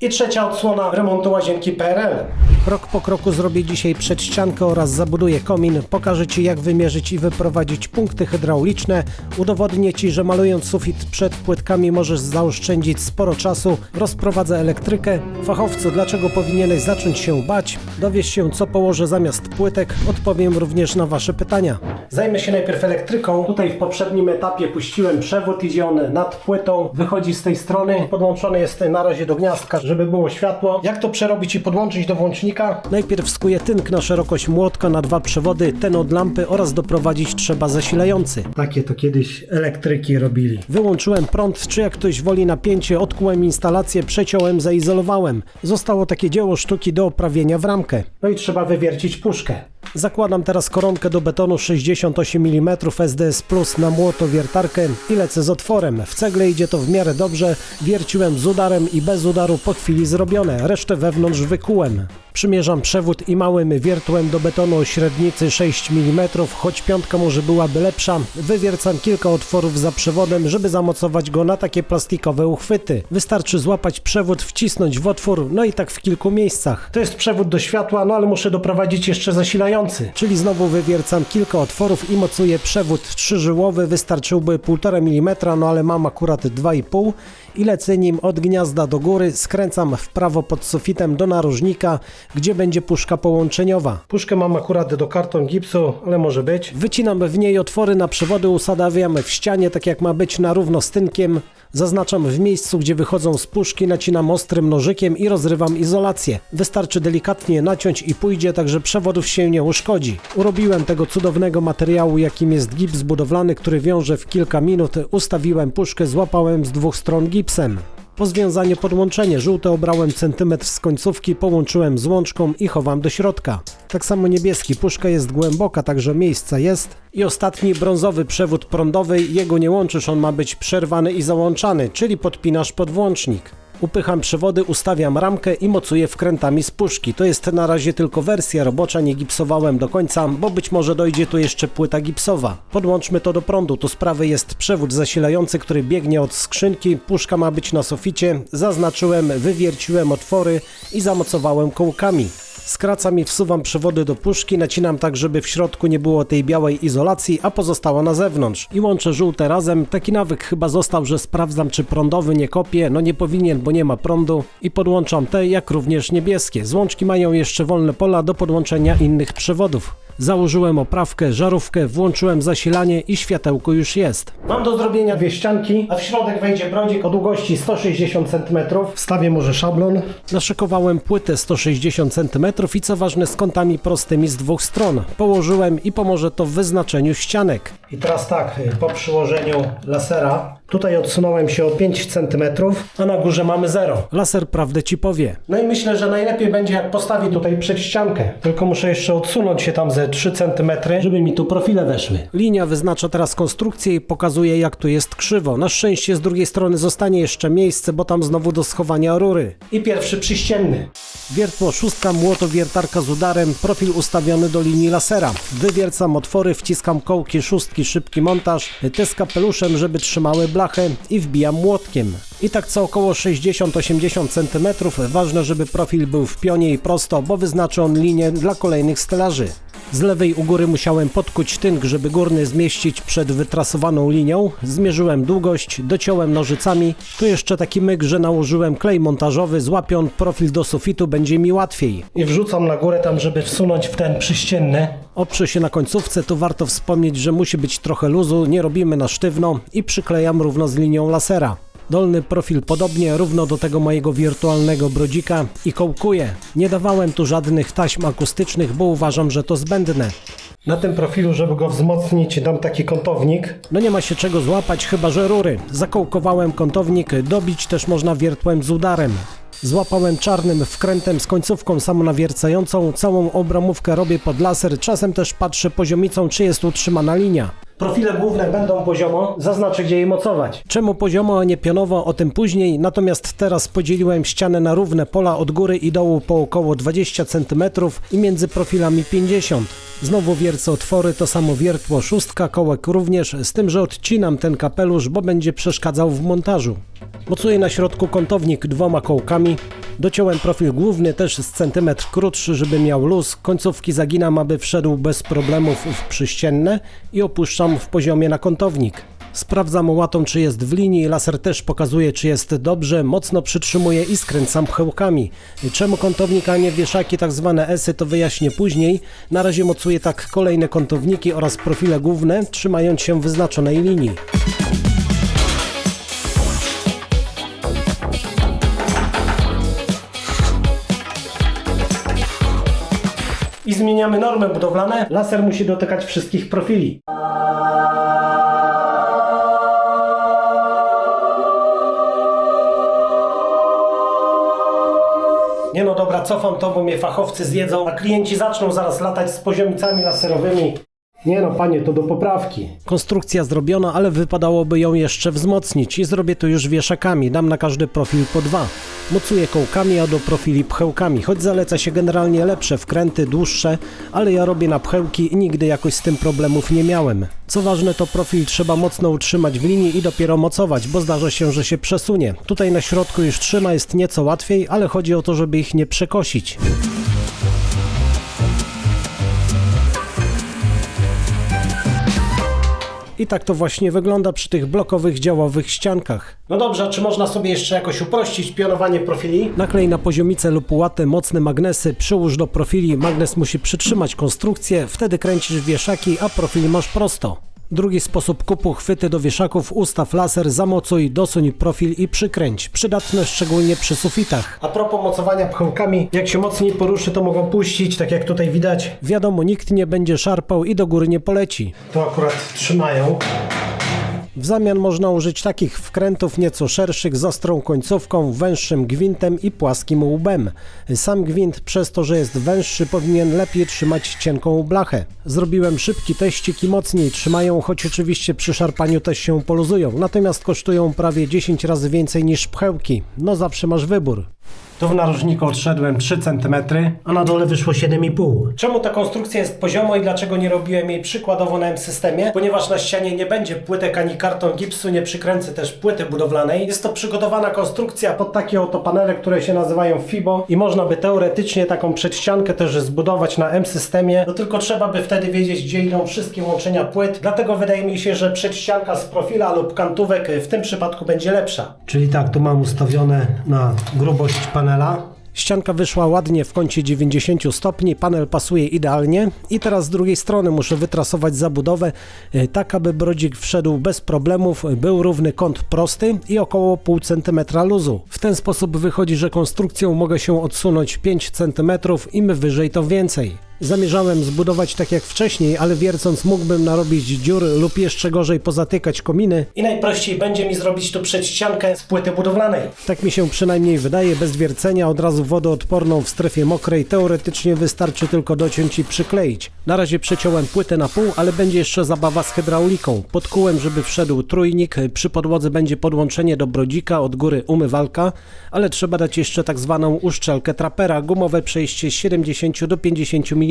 I trzecia odsłona remontu łazienki PRL. Krok po kroku zrobię dzisiaj przedściankę oraz zabuduję komin. Pokażę Ci jak wymierzyć i wyprowadzić punkty hydrauliczne. Udowodnię Ci, że malując sufit przed płytkami możesz zaoszczędzić sporo czasu. Rozprowadzę elektrykę. Fachowcu, dlaczego powinieneś zacząć się bać? Dowiesz się co położę zamiast płytek. Odpowiem również na Wasze pytania. Zajmę się najpierw elektryką. Tutaj w poprzednim etapie puściłem przewód, idzie on nad płytą, wychodzi z tej strony. Podłączony jest na razie do gniazdka, żeby było światło. Jak to przerobić i podłączyć do włącznika? Najpierw skuję tynk na szerokość młotka na dwa przewody, ten od lampy oraz doprowadzić trzeba zasilający. Takie to kiedyś elektryki robili. Wyłączyłem prąd, czy jak ktoś woli napięcie, odkułem instalację, przeciąłem, zaizolowałem. Zostało takie dzieło sztuki do oprawienia w ramkę. No i trzeba wywiercić puszkę. Zakładam teraz koronkę do betonu 68 mm SDS Plus na młotowiertarkę i lecę z otworem. W cegle idzie to w miarę dobrze. Wierciłem z udarem i bez udaru po chwili zrobione. Resztę wewnątrz wykułem. Przymierzam przewód i małym wiertłem do betonu o średnicy 6 mm, choć piątka może byłaby lepsza. Wywiercam kilka otworów za przewodem, żeby zamocować go na takie plastikowe uchwyty. Wystarczy złapać przewód, wcisnąć w otwór, no i tak w kilku miejscach. To jest przewód do światła, no ale muszę doprowadzić jeszcze zasilający. Czyli znowu wywiercam kilka otworów i mocuję przewód trzyżyłowy, wystarczyłby 1,5 mm, no ale mam akurat 2,5 i lecę nim od gniazda do góry, skręcam w prawo pod sufitem do narożnika, gdzie będzie puszka połączeniowa. Puszkę mam akurat do karton gipsu, ale może być. Wycinam w niej otwory na przewody, usadawiam w ścianie, tak jak ma być na równo z tynkiem. Zaznaczam w miejscu, gdzie wychodzą z puszki, nacinam ostrym nożykiem i rozrywam izolację. Wystarczy delikatnie naciąć i pójdzie, tak że przewodów się nie uszkodzi. Urobiłem tego cudownego materiału, jakim jest gips budowlany, który wiąże w kilka minut. Ustawiłem puszkę, złapałem z dwóch stron gipsem. Po związaniu podłączenie żółte obrałem centymetr z końcówki, połączyłem z łączką i chowam do środka. Tak samo niebieski, puszka jest głęboka, także miejsca jest. I ostatni brązowy przewód prądowy, jego nie łączysz, on ma być przerwany i załączany, czyli podpinasz podwłącznik. Upycham przewody, ustawiam ramkę i mocuję wkrętami z puszki. To jest na razie tylko wersja robocza, nie gipsowałem do końca, bo być może dojdzie tu jeszcze płyta gipsowa. Podłączmy to do prądu, tu sprawy jest przewód zasilający, który biegnie od skrzynki, puszka ma być na suficie, zaznaczyłem, wywierciłem otwory i zamocowałem kołkami. Skracam i wsuwam przewody do puszki, nacinam tak, żeby w środku nie było tej białej izolacji, a pozostała na zewnątrz. I łączę żółte razem. Taki nawyk chyba został, że sprawdzam, czy prądowy nie kopie. No nie powinien, bo nie ma prądu. I podłączam te, jak również niebieskie. Złączki mają jeszcze wolne pola do podłączenia innych przewodów. Założyłem oprawkę, żarówkę, włączyłem zasilanie i światełko już jest. Mam do zrobienia dwie ścianki, a w środek wejdzie brodzik o długości 160 cm. Wstawię może szablon. Naszykowałem płytę 160 cm i co ważne z kątami prostymi z dwóch stron. Położyłem i pomoże to w wyznaczeniu ścianek. I teraz tak, po przyłożeniu lasera Tutaj odsunąłem się o 5 cm, a na górze mamy 0. Laser prawdę ci powie. No i myślę, że najlepiej będzie jak postawię tutaj przed ściankę. Tylko muszę jeszcze odsunąć się tam ze 3 cm, żeby mi tu profile weszły. Linia wyznacza teraz konstrukcję i pokazuje jak tu jest krzywo. Na szczęście z drugiej strony zostanie jeszcze miejsce, bo tam znowu do schowania rury. I pierwszy przyścienny. Wiertło szóstka, młotowiertarka z udarem, profil ustawiony do linii lasera. Wywiercam otwory, wciskam kołki szóstki, szybki montaż, te z kapeluszem, żeby trzymały blachę i wbijam młotkiem. I tak co około 60-80 cm, ważne, żeby profil był w pionie i prosto, bo wyznaczy on linię dla kolejnych stelaży. Z lewej u góry musiałem podkuć tynk, żeby górny zmieścić przed wytrasowaną linią. Zmierzyłem długość, dociąłem nożycami. Tu jeszcze taki myk, że nałożyłem klej montażowy, złapiąc profil do sufitu, będzie mi łatwiej. I wrzucam na górę tam, żeby wsunąć w ten przyścienny. Oprze się na końcówce, tu warto wspomnieć, że musi być trochę luzu, nie robimy na sztywno i przyklejam równo z linią lasera. Dolny profil podobnie, równo do tego mojego wirtualnego brodzika i kołkuję. Nie dawałem tu żadnych taśm akustycznych, bo uważam, że to zbędne. Na tym profilu, żeby go wzmocnić, dam taki kątownik. No nie ma się czego złapać, chyba że rury. Zakołkowałem kątownik, dobić też można wiertłem z udarem. Złapałem czarnym wkrętem z końcówką samonawiercającą, całą obramówkę robię pod laser, czasem też patrzę poziomicą, czy jest utrzymana linia. Profile główne będą poziomo, zaznaczę gdzie je mocować. Czemu poziomo, a nie pionowo, o tym później, natomiast teraz podzieliłem ścianę na równe pola od góry i dołu po około 20 cm i między profilami 50. Znowu wiercę otwory, to samo wiertło szóstka, kołek również, z tym, że odcinam ten kapelusz, bo będzie przeszkadzał w montażu. Mocuję na środku kątownik dwoma kołkami, Dociąłem profil główny też z centymetr krótszy, żeby miał luz. Końcówki zaginam, aby wszedł bez problemów w przyścienne i opuszczam w poziomie na kątownik. Sprawdzam łatą, czy jest w linii, laser też pokazuje, czy jest dobrze, mocno przytrzymuję i skręcam pchełkami. Czemu kątownik, a nie wieszaki, tak zwane esy, to wyjaśnię później. Na razie mocuję tak kolejne kątowniki oraz profile główne, trzymając się wyznaczonej linii. I zmieniamy normy budowlane. Laser musi dotykać wszystkich profili. Nie no dobra, cofam to, bo mnie fachowcy zjedzą, a klienci zaczną zaraz latać z poziomicami laserowymi. Nie no, panie, to do poprawki. Konstrukcja zrobiona, ale wypadałoby ją jeszcze wzmocnić i zrobię to już wieszakami. Dam na każdy profil po dwa. Mocuję kołkami, a do profili pchełkami, choć zaleca się generalnie lepsze wkręty, dłuższe, ale ja robię na pchełki i nigdy jakoś z tym problemów nie miałem. Co ważne, to profil trzeba mocno utrzymać w linii i dopiero mocować, bo zdarza się, że się przesunie. Tutaj na środku już trzyma, jest nieco łatwiej, ale chodzi o to, żeby ich nie przekosić. I tak to właśnie wygląda przy tych blokowych działowych ściankach. No dobrze, czy można sobie jeszcze jakoś uprościć pionowanie profili? Naklej na poziomicę lub łatę mocne magnesy, przyłóż do profili, magnes musi przytrzymać konstrukcję, wtedy kręcisz wieszaki, a profil masz prosto. Drugi sposób kupu chwyty do wieszaków, ustaw laser, zamocuj, dosuń profil i przykręć. Przydatne szczególnie przy sufitach. A propos mocowania pchełkami, jak się mocniej poruszy, to mogą puścić, tak jak tutaj widać. Wiadomo, nikt nie będzie szarpał i do góry nie poleci. To akurat trzymają. W zamian można użyć takich wkrętów nieco szerszych z ostrą końcówką, węższym gwintem i płaskim łbem. Sam gwint przez to, że jest węższy powinien lepiej trzymać cienką blachę. Zrobiłem szybki teścik i mocniej trzymają, choć oczywiście przy szarpaniu też się poluzują, natomiast kosztują prawie 10 razy więcej niż pchełki. No zawsze masz wybór. Tu w narożniku odszedłem 3 cm, a na dole wyszło 7,5. Czemu ta konstrukcja jest poziomo i dlaczego nie robiłem jej przykładowo na M-systemie? Ponieważ na ścianie nie będzie płytek ani karton gipsu, nie przykręcę też płyty budowlanej. Jest to przygotowana konstrukcja pod takie oto panele, które się nazywają FIBO i można by teoretycznie taką przedściankę też zbudować na M-systemie, no tylko trzeba by wtedy wiedzieć, gdzie idą wszystkie łączenia płyt. Dlatego wydaje mi się, że przedścianka z profila lub kantówek w tym przypadku będzie lepsza. Czyli tak, tu mam ustawione na grubość panela. Ścianka wyszła ładnie w kącie 90 stopni, panel pasuje idealnie i teraz z drugiej strony muszę wytrasować zabudowę e, tak, aby brodzik wszedł bez problemów, był równy kąt prosty i około pół centymetra luzu. W ten sposób wychodzi, że konstrukcją mogę się odsunąć 5 cm, im wyżej to więcej. Zamierzałem zbudować tak jak wcześniej, ale wiercąc mógłbym narobić dziur lub jeszcze gorzej pozatykać kominy. I najprościej będzie mi zrobić tu przedściankę z płyty budowlanej. Tak mi się przynajmniej wydaje, bez wiercenia od razu wodoodporną w strefie mokrej. Teoretycznie wystarczy tylko dociąć i przykleić. Na razie przeciąłem płytę na pół, ale będzie jeszcze zabawa z hydrauliką. Podkułem, żeby wszedł trójnik, przy podłodze będzie podłączenie do brodzika, od góry umywalka, ale trzeba dać jeszcze tak zwaną uszczelkę trapera, gumowe przejście z 70 do 50 mm.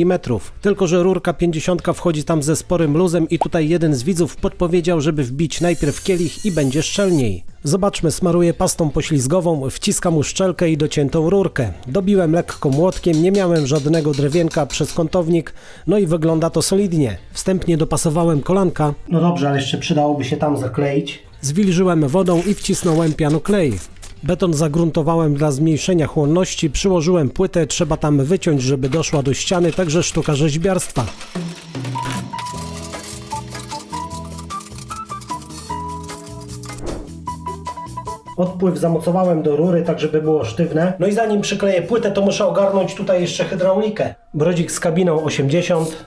Tylko, że rurka 50 wchodzi tam ze sporym luzem i tutaj jeden z widzów podpowiedział, żeby wbić najpierw kielich i będzie szczelniej. Zobaczmy, smaruję pastą poślizgową, wciskam uszczelkę i dociętą rurkę. Dobiłem lekko młotkiem, nie miałem żadnego drewienka przez kątownik, no i wygląda to solidnie. Wstępnie dopasowałem kolanka. No dobrze, ale jeszcze przydałoby się tam zakleić. Zwilżyłem wodą i wcisnąłem pianoklej. Beton zagruntowałem dla zmniejszenia chłonności, przyłożyłem płytę, trzeba tam wyciąć, żeby doszła do ściany, także sztuka rzeźbiarstwa. Odpływ zamocowałem do rury, tak żeby było sztywne. No i zanim przykleję płytę, to muszę ogarnąć tutaj jeszcze hydraulikę. Brodzik z kabiną 80,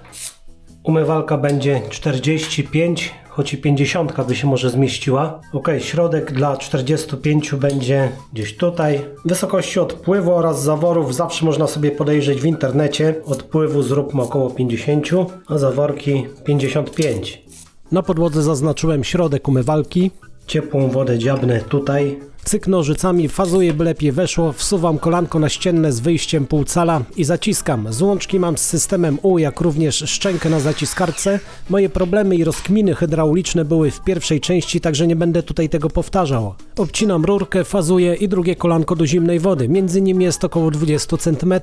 umywalka będzie 45, choć i 50 by się może zmieściła. Ok, środek dla 45 będzie gdzieś tutaj. Wysokości odpływu oraz zaworów zawsze można sobie podejrzeć w internecie. Odpływu zróbmy około 50, a zaworki 55. Na podłodze zaznaczyłem środek umywalki. Ciepłą wodę dziabnę tutaj. Cyk nożycami, fazuję by lepiej weszło, wsuwam kolanko na ścienne z wyjściem półcala i zaciskam. Złączki mam z systemem U, jak również szczękę na zaciskarce. Moje problemy i rozkminy hydrauliczne były w pierwszej części, także nie będę tutaj tego powtarzał. Obcinam rurkę, fazuję i drugie kolanko do zimnej wody. Między nimi jest około 20 cm.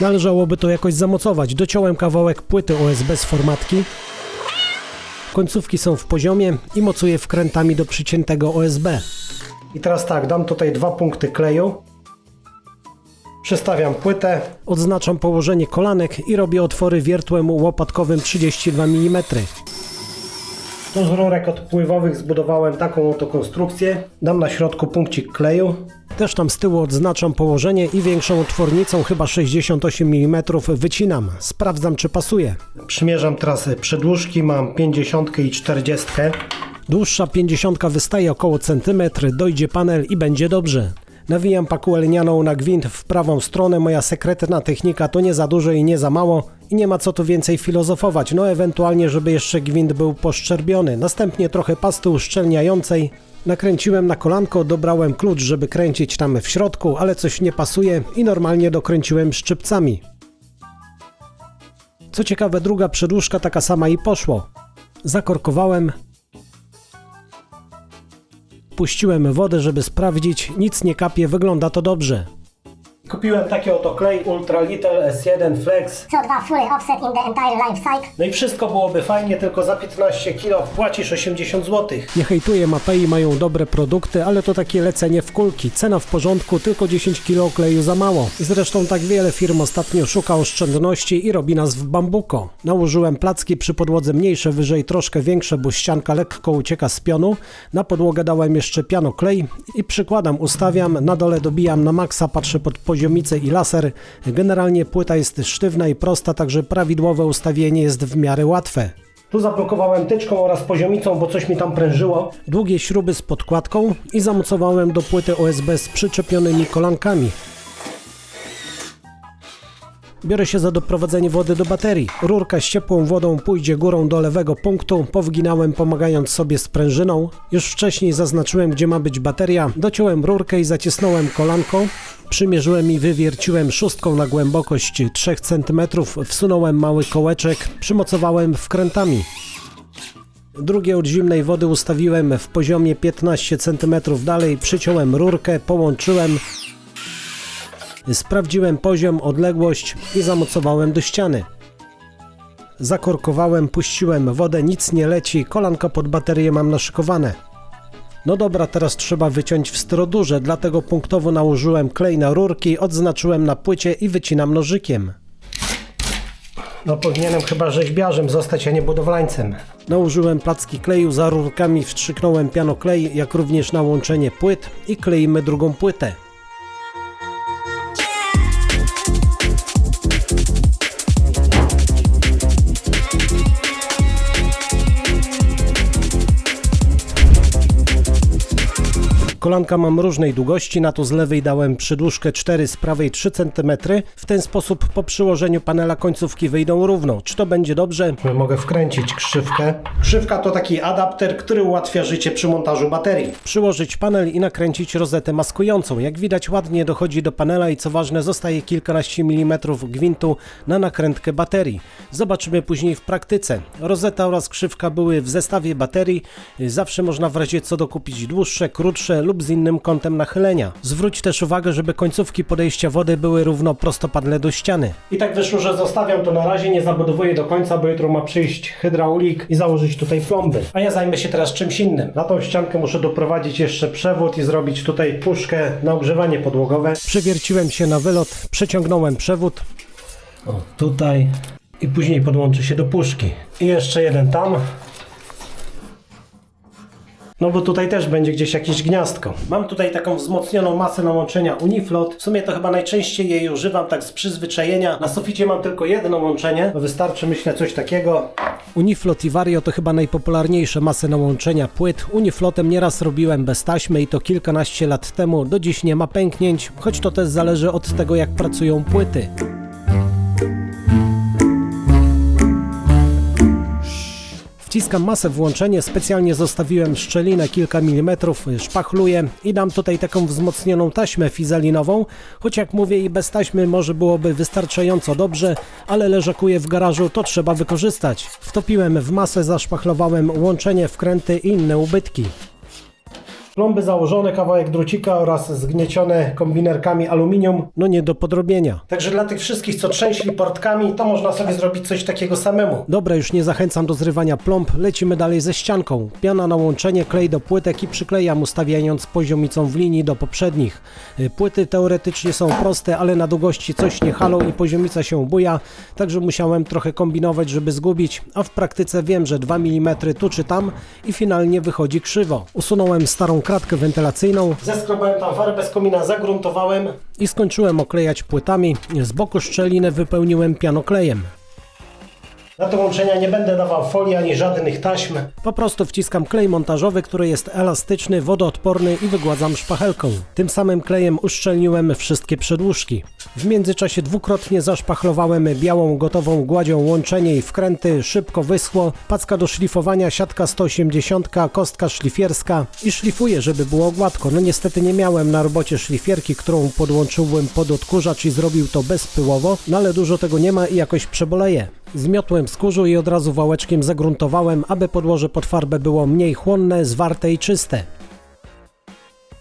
Należałoby to jakoś zamocować. Dociąłem kawałek płyty OSB z formatki. Końcówki są w poziomie i mocuję wkrętami do przyciętego OSB. I teraz tak, dam tutaj dwa punkty kleju. Przestawiam płytę, odznaczam położenie kolanek i robię otwory wiertłem łopatkowym 32 mm. Do z rurek odpływowych zbudowałem taką oto konstrukcję. Dam na środku punkcik kleju. Też tam z tyłu odznaczam położenie i większą otwornicą, chyba 68 mm, wycinam. Sprawdzam, czy pasuje. Przymierzam teraz przedłużki, mam 50 i 40. Dłuższa 50 wystaje około centymetr, dojdzie panel i będzie dobrze. Nawijam pakułę lnianą na gwint w prawą stronę. Moja sekretna technika to nie za dużo i nie za mało. I nie ma co tu więcej filozofować. No ewentualnie, żeby jeszcze gwint był poszczerbiony. Następnie trochę pasty uszczelniającej. Nakręciłem na kolanko, dobrałem klucz, żeby kręcić tam w środku, ale coś nie pasuje i normalnie dokręciłem szczypcami. Co ciekawe, druga przedłużka taka sama i poszło. Zakorkowałem, puściłem wodę, żeby sprawdzić, nic nie kapie, wygląda to dobrze. Kupiłem taki oto klej Ultra Little S1 Flex. CO2 fully offset in the entire life cycle. No i wszystko byłoby fajnie, tylko za 15 kg płacisz 80 zł. Nie hejtuję, Mapei mają dobre produkty, ale to takie lecenie w kulki. Cena w porządku, tylko 10 kg kleju za mało. Zresztą tak wiele firm ostatnio szuka oszczędności i robi nas w bambuko. Nałożyłem placki przy podłodze mniejsze, wyżej troszkę większe, bo ścianka lekko ucieka z pionu. Na podłogę dałem jeszcze pianoklej i przykładam, ustawiam, na dole dobijam na maksa, patrzę pod poziomicę i laser. Generalnie płyta jest sztywna i prosta, także prawidłowe ustawienie jest w miarę łatwe. Tu zablokowałem tyczką oraz poziomicą, bo coś mi tam prężyło. Długie śruby z podkładką i zamocowałem do płyty OSB z przyczepionymi kolankami. Biorę się za doprowadzenie wody do baterii. Rurka z ciepłą wodą pójdzie górą do lewego punktu. Powginałem pomagając sobie sprężyną. Już wcześniej zaznaczyłem gdzie ma być bateria. Dociąłem rurkę i zacisnąłem kolanko. Przymierzyłem i wywierciłem szóstką na głębokość 3 cm. Wsunąłem mały kołeczek. Przymocowałem wkrętami. Drugie od zimnej wody ustawiłem w poziomie 15 cm dalej. Przyciąłem rurkę, połączyłem. Sprawdziłem poziom, odległość i zamocowałem do ściany. Zakorkowałem, puściłem wodę, nic nie leci, kolanka pod baterię mam naszykowane. No dobra, teraz trzeba wyciąć w strodurze, dlatego punktowo nałożyłem klej na rurki, odznaczyłem na płycie i wycinam nożykiem. No powinienem chyba rzeźbiarzem zostać, a nie budowlańcem. Nałożyłem placki kleju, za rurkami wstrzyknąłem pianoklej, jak również na łączenie płyt i kleimy drugą płytę. Kolanka mam różnej długości, na to z lewej dałem przydłużkę 4, z prawej 3 cm. W ten sposób po przyłożeniu panela końcówki wyjdą równo. Czy to będzie dobrze? Mogę wkręcić krzywkę. Krzywka to taki adapter, który ułatwia życie przy montażu baterii. Przyłożyć panel i nakręcić rozetę maskującą. Jak widać ładnie dochodzi do panela i co ważne zostaje kilkanaście milimetrów gwintu na nakrętkę baterii. Zobaczymy później w praktyce. Rozeta oraz krzywka były w zestawie baterii. Zawsze można w razie co dokupić dłuższe, krótsze lub z innym kątem nachylenia. Zwróć też uwagę, żeby końcówki podejścia wody były równo prostopadle do ściany. I tak wyszło, że zostawiam to na razie, nie zabudowuję do końca, bo jutro ma przyjść hydraulik i założyć tutaj plomby. A ja zajmę się teraz czymś innym. Na tą ściankę muszę doprowadzić jeszcze przewód i zrobić tutaj puszkę na ogrzewanie podłogowe. Przewierciłem się na wylot, przeciągnąłem przewód. O, tutaj. I później podłączy się do puszki. I jeszcze jeden tam. No bo tutaj też będzie gdzieś jakieś gniazdko. Mam tutaj taką wzmocnioną masę na łączenia Uniflot. W sumie to chyba najczęściej jej używam tak z przyzwyczajenia. Na suficie mam tylko jedno łączenie. No wystarczy myślę coś takiego. Uniflot i Vario to chyba najpopularniejsze masy na łączenia płyt. Uniflotem nieraz robiłem bez taśmy i to kilkanaście lat temu. Do dziś nie ma pęknięć, choć to też zależy od tego jak pracują płyty. Wciskam masę w łączenie, specjalnie zostawiłem szczelinę kilka milimetrów, szpachluję i dam tutaj taką wzmocnioną taśmę fizelinową, choć jak mówię i bez taśmy może byłoby wystarczająco dobrze, ale leżakuję w garażu, to trzeba wykorzystać. Wtopiłem w masę, zaszpachlowałem łączenie, wkręty i inne ubytki. Plomby założone, kawałek drucika oraz zgniecione kombinerkami aluminium, no nie do podrobienia. Także dla tych wszystkich, co trzęśli portkami, to można sobie zrobić coś takiego samemu. Dobra, już nie zachęcam do zrywania plomb, lecimy dalej ze ścianką. Piana na łączenie, klej do płytek i przyklejam ustawiając poziomicą w linii do poprzednich. Y, Płyty teoretycznie są proste, ale na długości coś nie halą i poziomica się buja, także musiałem trochę kombinować, żeby zgubić, a w praktyce wiem, że 2 mm tu czy tam i finalnie wychodzi krzywo. Usunąłem starą kratkę wentylacyjną. Zeskrobałem tam farę bez komina, zagruntowałem. I skończyłem oklejać płytami. Z boku szczelinę wypełniłem pianoklejem. Na to łączenia nie będę dawał folii ani żadnych taśm. Po prostu wciskam klej montażowy, który jest elastyczny, wodoodporny i wygładzam szpachelką. Tym samym klejem uszczelniłem wszystkie przedłużki. W międzyczasie dwukrotnie zaszpachlowałem białą gotową gładzią łączenie i wkręty, szybko wyschło, packa do szlifowania, siatka 180, kostka szlifierska i szlifuję, żeby było gładko. No niestety nie miałem na robocie szlifierki, którą podłączyłbym pod odkurzacz i zrobił to bezpyłowo, no ale dużo tego nie ma i jakoś przeboleję. Zmiotłem z kurzu i od razu wałeczkiem zagruntowałem, aby podłoże pod farbę było mniej chłonne, zwarte i czyste.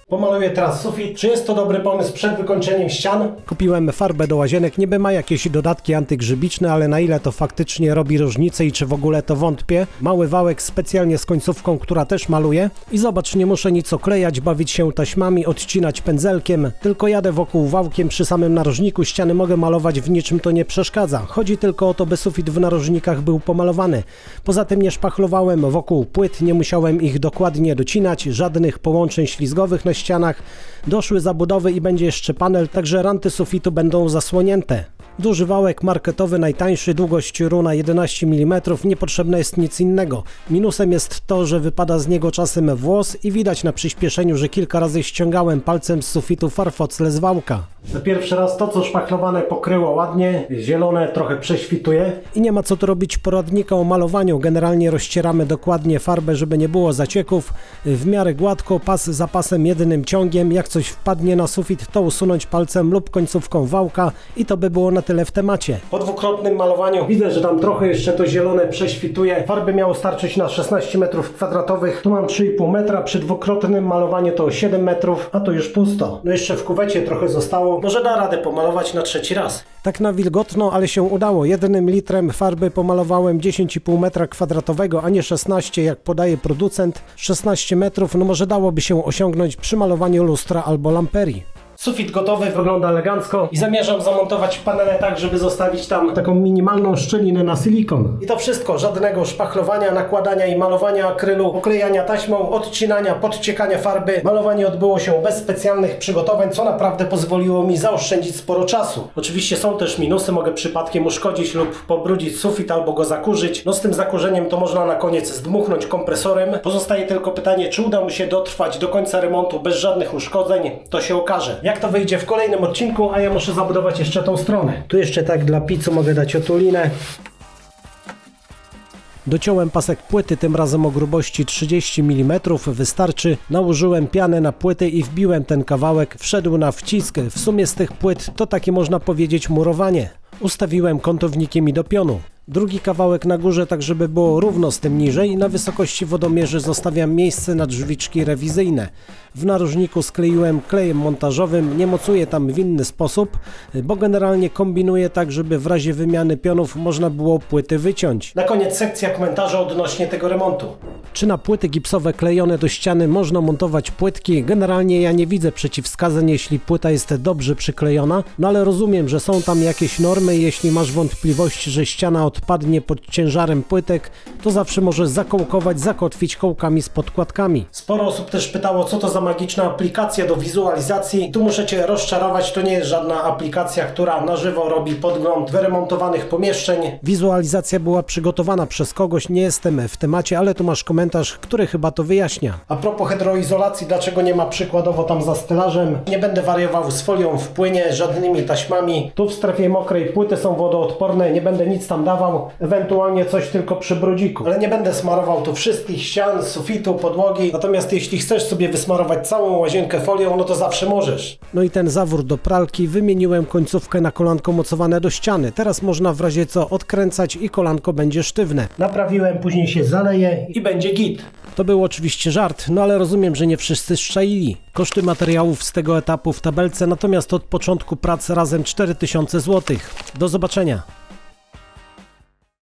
Pomaluję teraz sufit. Czy jest to dobry pomysł przed wykończeniem ścian? Kupiłem farbę do łazienek. Niby ma jakieś dodatki antygrzybiczne, ale na ile to faktycznie robi różnicę i czy w ogóle to wątpię. Mały wałek specjalnie z końcówką, która też maluje. I zobacz, nie muszę nic oklejać, bawić się taśmami, odcinać pędzelkiem. Tylko jadę wokół wałkiem przy samym narożniku. Ściany mogę malować, w niczym to nie przeszkadza. Chodzi tylko o to, by sufit w narożnikach był pomalowany. Poza tym nie szpachlowałem wokół płyt, nie musiałem ich dokładnie docinać, żadnych połączeń ślizgowych na ścianach. Doszły zabudowy i będzie jeszcze panel, także ranty sufitu będą zasłonięte. Duży wałek marketowy, najtańszy, długość runa 11 mm, niepotrzebne jest nic innego. Minusem jest to, że wypada z niego czasem włos i widać na przyspieszeniu, że kilka razy ściągałem palcem z sufitu farfocle z wałka. Za pierwszy raz to, co szpachlowane pokryło ładnie, zielone trochę prześwituje. I nie ma co tu robić poradnika o malowaniu. Generalnie rozcieramy dokładnie farbę, żeby nie było zacieków. W miarę gładko, pas za pasem ciągiem. Jak coś wpadnie na sufit, to usunąć palcem lub końcówką wałka i to by było na tyle w temacie. Po dwukrotnym malowaniu widzę, że tam trochę jeszcze to zielone prześwituje. Farby miało starczyć na 16 metrów kwadratowych. Tu mam 3,5 metra. Przy dwukrotnym malowaniu to 7 metrów, a to już pusto. No jeszcze w kuwecie trochę zostało. Może da radę pomalować na trzeci raz. Tak na wilgotno, ale się udało. Jednym litrem farby pomalowałem 10,5 metra kwadratowego, a nie 16 jak podaje producent. 16 metrów, no może dałoby się osiągnąć przy malowaniu lustra albo lamperii. Sufit gotowy, wygląda elegancko i zamierzam zamontować panele tak, żeby zostawić tam taką minimalną szczelinę na silikon. I to wszystko, żadnego szpachlowania, nakładania i malowania akrylu, oklejania taśmą, odcinania, podciekania farby. Malowanie odbyło się bez specjalnych przygotowań, co naprawdę pozwoliło mi zaoszczędzić sporo czasu. Oczywiście są też minusy, mogę przypadkiem uszkodzić lub pobrudzić sufit albo go zakurzyć. No z tym zakurzeniem to można na koniec zdmuchnąć kompresorem. Pozostaje tylko pytanie, czy uda mi się dotrwać do końca remontu bez żadnych uszkodzeń. To się okaże. Jak to wyjdzie w kolejnym odcinku, a ja muszę zabudować jeszcze tą stronę. Tu jeszcze tak dla picu mogę dać otulinę. Dociąłem pasek płyty, tym razem o grubości 30 mm, wystarczy. Nałożyłem pianę na płyty i wbiłem ten kawałek. Wszedł na wcisk. W sumie z tych płyt to takie można powiedzieć murowanie. Ustawiłem kątownikiem i do pionu. Drugi kawałek na górze, tak żeby było równo z tym niżej. Na wysokości wodomierzy zostawiam miejsce na drzwiczki rewizyjne. W narożniku skleiłem klejem montażowym, nie mocuję tam w inny sposób, bo generalnie kombinuję tak, żeby w razie wymiany pionów można było płyty wyciąć. Na koniec sekcja komentarza odnośnie tego remontu. Czy na płyty gipsowe klejone do ściany można montować płytki? Generalnie ja nie widzę przeciwwskazań, jeśli płyta jest dobrze przyklejona, no ale rozumiem, że są tam jakieś normy. Jeśli masz wątpliwości, że ściana odpadnie pod ciężarem płytek, to zawsze możesz zakołkować, zakotwić kołkami z podkładkami. Sporo osób też pytało, co to za magiczna aplikacja do wizualizacji. Tu muszę Cię rozczarować, to nie jest żadna aplikacja, która na żywo robi podgląd wyremontowanych pomieszczeń. Wizualizacja była przygotowana przez kogoś, nie jestem w temacie, ale tu masz komentarz, który chyba to wyjaśnia. A propos hydroizolacji, dlaczego nie ma przykładowo tam za stelażem? Nie będę wariował z folią w płynie, żadnymi taśmami. Tu w strefie mokrej płyty są wodoodporne, nie będę nic tam dawał. ewentualnie coś tylko przy brudziku. Ale nie będę smarował tu wszystkich ścian, sufitu, podłogi. Natomiast jeśli chcesz sobie wysmarować całą łazienkę folią, no to zawsze możesz. No i ten zawór do pralki wymieniłem końcówkę na kolanko mocowane do ściany. Teraz można w razie co odkręcać i kolanko będzie sztywne. Naprawiłem, później się zaleje i będzie git. To był oczywiście żart, no ale rozumiem, że nie wszyscy szczaili. Koszty materiałów z tego etapu w tabelce, natomiast od początku prac razem 4000 zł. Do zobaczenia.